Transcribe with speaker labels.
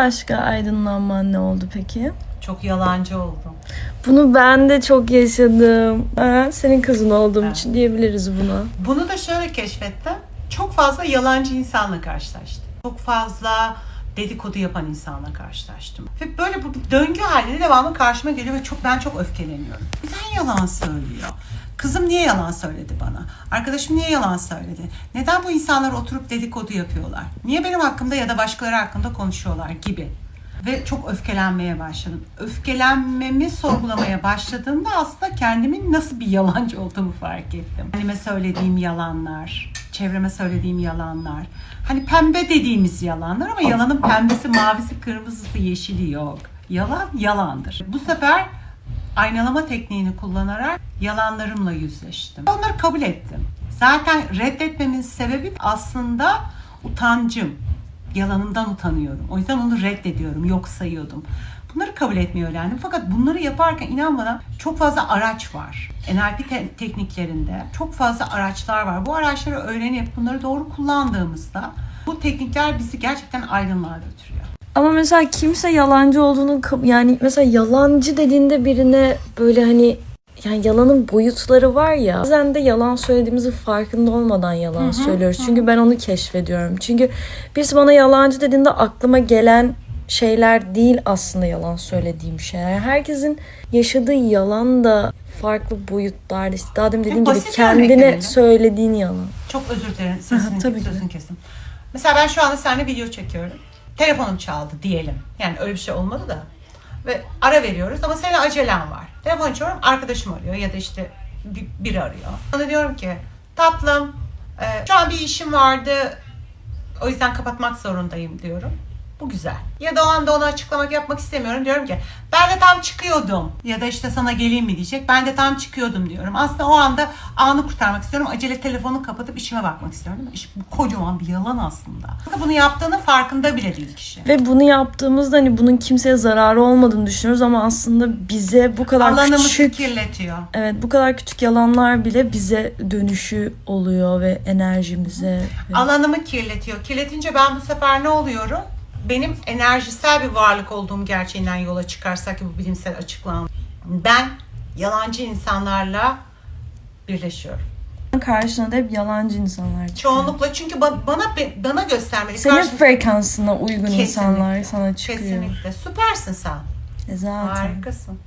Speaker 1: Başka aydınlanman ne oldu peki?
Speaker 2: Çok yalancı oldum.
Speaker 1: Bunu ben de çok yaşadım. Ben senin kızın olduğum
Speaker 2: Evet.
Speaker 1: için diyebiliriz buna.
Speaker 2: Bunu da şöyle keşfettim. Çok fazla yalancı insanla karşılaştım. Çok fazla dedikodu yapan insanla karşılaştım. Ve böyle bu döngü halinde devamlı karşıma geliyor ve çok ben çok öfkeleniyorum. Neden yalan söylüyor? Kızım niye yalan söyledi bana? Arkadaşım niye yalan söyledi? Neden bu insanlar oturup dedikodu yapıyorlar? Niye benim hakkımda ya da başkaları hakkında konuşuyorlar gibi. Ve çok öfkelenmeye başladım. Öfkelenmemi sorgulamaya başladığımda aslında kendimin nasıl bir yalancı olduğumu fark ettim. Anneme söylediğim yalanlar, çevreme söylediğim yalanlar. Hani pembe dediğimiz yalanlar ama yalanın pembesi, mavisi, kırmızısı, yeşili yok. Yalan yalandır. Bu sefer aynalama tekniğini kullanarak yalanlarımla yüzleştim. Onları kabul ettim. Zaten reddetmemin sebebi aslında utancım. Yalanımdan utanıyorum. O yüzden onu reddediyorum, yok sayıyordum. Bunları kabul etmeyi öğrendim. Fakat bunları yaparken inan bana çok fazla araç var. NLP te- tekniklerinde çok fazla araçlar var. Bu araçları öğrenip bunları doğru kullandığımızda bu teknikler bizi gerçekten aydınlığa götürüyor.
Speaker 1: Ama mesela kimse yalancı olduğunu yani mesela yalancı dediğinde birine böyle hani yani yalanın boyutları var ya. Bazen de yalan söylediğimizin farkında olmadan yalan söylüyoruz. Çünkü ben onu keşfediyorum. Çünkü birisi bana yalancı dediğinde aklıma gelen şeyler değil aslında yalan söylediğim şeyler. Herkesin yaşadığı yalan da farklı boyutlarda. İşte daha demin dediğim gibi
Speaker 2: basit
Speaker 1: kendine söylediğin yalan.
Speaker 2: Çok özür dilerim.
Speaker 1: Aha,
Speaker 2: Sesini
Speaker 1: tabii ki.
Speaker 2: sözünü kesin. Mesela ben şu anda seninle video çekiyorum. Telefonum çaldı diyelim. Yani öyle bir şey olmadı da. Ve ara veriyoruz ama senin acelen var. Telefon açıyorum arkadaşım arıyor ya da işte bir, biri arıyor. Ona diyorum ki tatlım e, şu an bir işim vardı o yüzden kapatmak zorundayım diyorum. Bu güzel. Ya da o anda ona açıklamak yapmak istemiyorum. Diyorum ki ben de tam çıkıyordum. Ya da işte sana geleyim mi diyecek. Ben de tam çıkıyordum diyorum. Aslında o anda anı kurtarmak istiyorum. Acele telefonu kapatıp işime bakmak istiyorum. İş, bu kocaman bir yalan aslında. Fakat Bunu yaptığının farkında bile değil kişi.
Speaker 1: Ve bunu yaptığımızda hani bunun kimseye zararı olmadığını düşünüyoruz ama aslında bize bu kadar
Speaker 2: Alanımızı
Speaker 1: küçük
Speaker 2: kirletiyor.
Speaker 1: Evet bu kadar küçük yalanlar bile bize dönüşü oluyor ve enerjimize. ve-
Speaker 2: Alanımı kirletiyor. Kirletince ben bu sefer ne oluyorum? Benim enerjisel bir varlık olduğum gerçeğinden yola çıkarsak ki bu bilimsel açıklama. Ben yalancı insanlarla birleşiyorum.
Speaker 1: Karşına da hep yalancı insanlar çıkıyor.
Speaker 2: Çoğunlukla çünkü ba- bana bana göstermeli.
Speaker 1: Senin
Speaker 2: Karşı-
Speaker 1: frekansına uygun
Speaker 2: Kesinlikle.
Speaker 1: insanlar sana çıkıyor.
Speaker 2: Kesinlikle. Süpersin sen.
Speaker 1: E zaten.
Speaker 2: Harikasın.